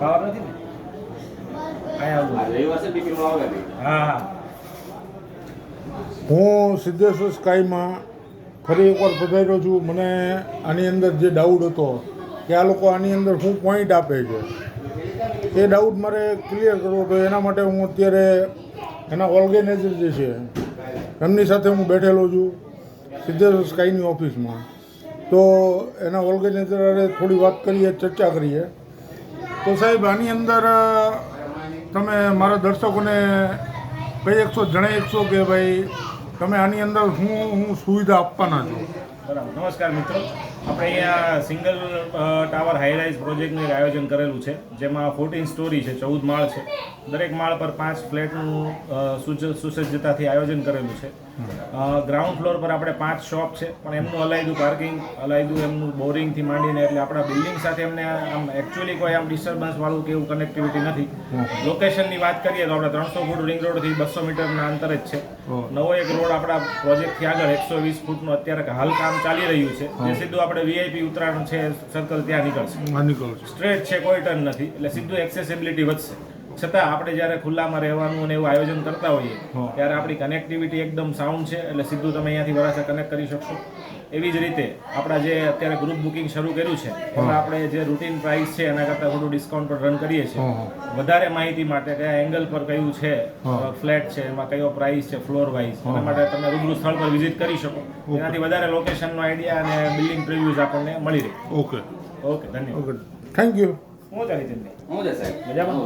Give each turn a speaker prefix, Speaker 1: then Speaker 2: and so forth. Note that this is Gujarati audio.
Speaker 1: ખાવા નથી ને? હા હા.
Speaker 2: હું સિદ્ધેશ્વર સ્કાયમાં ફરી એકવાર પધાર્યો છું. મને આની અંદર જે ડાઉટ હતો કે આ લોકો આની અંદર શું પોઈન્ટ આપે છે? એ ડાઉટ મારે ક્લિયર કરવો તો એના માટે હું અત્યારે એના ઓર્ગેનાઇઝર જે છે એમની સાથે હું બેઠેલો છું સિદ્ધેશ્વર સ્કાયની ઓફિસમાં તો એના ઓર્ગેનાઇઝર થોડી વાત કરીએ ચર્ચા કરીએ. તો સાહેબ, આની અંદર તમે મારા દર્શકોને કહી શકશો જણાવી શકશો કે ભાઈ, તમે આની અંદર શું હું સુવિધા આપવાના છો?
Speaker 1: બરાબર. નમસ્કાર મિત્રો. આપણે અહીંયા સિંગલ ટાવર હાઈરાઇઝ પ્રોજેક્ટનું આયોજન કરેલું છે જેમાં ફોર્ટીન સ્ટોરી છે ચૌદ માળ છે. દરેક માળ પર પાંચ ફ્લેટનું સુસજ્જતાથી આયોજન કરેલું છે. ગ્રાઉન્ડ ફ્લોર પર આપણે પાંચ શોપ છે પણ એમનું અલાયદું પાર્કિંગ અલાયદું એમનું બોરિંગથી માંડીને એટલે આપણા બિલ્ડિંગ સાથે એમને આમ એકચ્યુઅલી કોઈ આમ ડિસ્ટર્બન્સ વાળું કે એવું કનેક્ટિવિટી નથી. લોકેશનની વાત કરીએ તો આપણે ત્રણસો ફૂટ રિંગ રોડથી બસો મીટરના અંતર જ છે. નવો એક રોડ આપણા પ્રોજેક્ટથી આગળ એકસો વીસ ફૂટનું અત્યારે હાલ કામ ચાલી રહ્યું છે. જે સીધું આપણે વીઆઈપી ઉતરાણ છે સર્કલ ત્યાં નીકળશે.
Speaker 2: આ
Speaker 1: સ્ટ્રેટ છે કોઈ ટર્ન નથી. એટલે સીધું એક્સેસિબિલિટી વધશે. છતાં આપણે જ્યારે ખુલ્લામાં રહેવાનું અને એવું આયોજન કરતા હોઈએ ત્યારે આપણી કનેક્ટિવિટી એકદમ સાઉન્ડ છે એટલે સીધું તમે અહીંયાથી વરાછા કનેક્ટ કરી શકશો. એવી જ રીતે આપણા જે અત્યારે ગ્રુપ બુકિંગ શરૂ કર્યું છે એમાં આપણે જે રૂટીન પ્રાઇસ છે એના કરતાં થોડું ડિસ્કાઉન્ટ પર રન કરીએ છીએ. વધારે માહિતી માટે કયા એંગલ પર કયું છે ફ્લેટ છે એમાં કયો પ્રાઇસ છે ફ્લોર વાઇઝ એના માટે તમે રૂબરૂ સ્થળ પર વિઝિટ કરી શકો. એનાથી વધારે લોકેશનનો આઈડિયા અને બિલ્ડિંગ પ્રિવ્યુઝ આપણને મળી રહે.
Speaker 2: ઓકે.
Speaker 1: ઓકે ધન્યવાદ.
Speaker 2: થેન્ક યુ
Speaker 1: હું ચાલી ચંદી
Speaker 3: હું સાહેબ.
Speaker 1: મજામાં?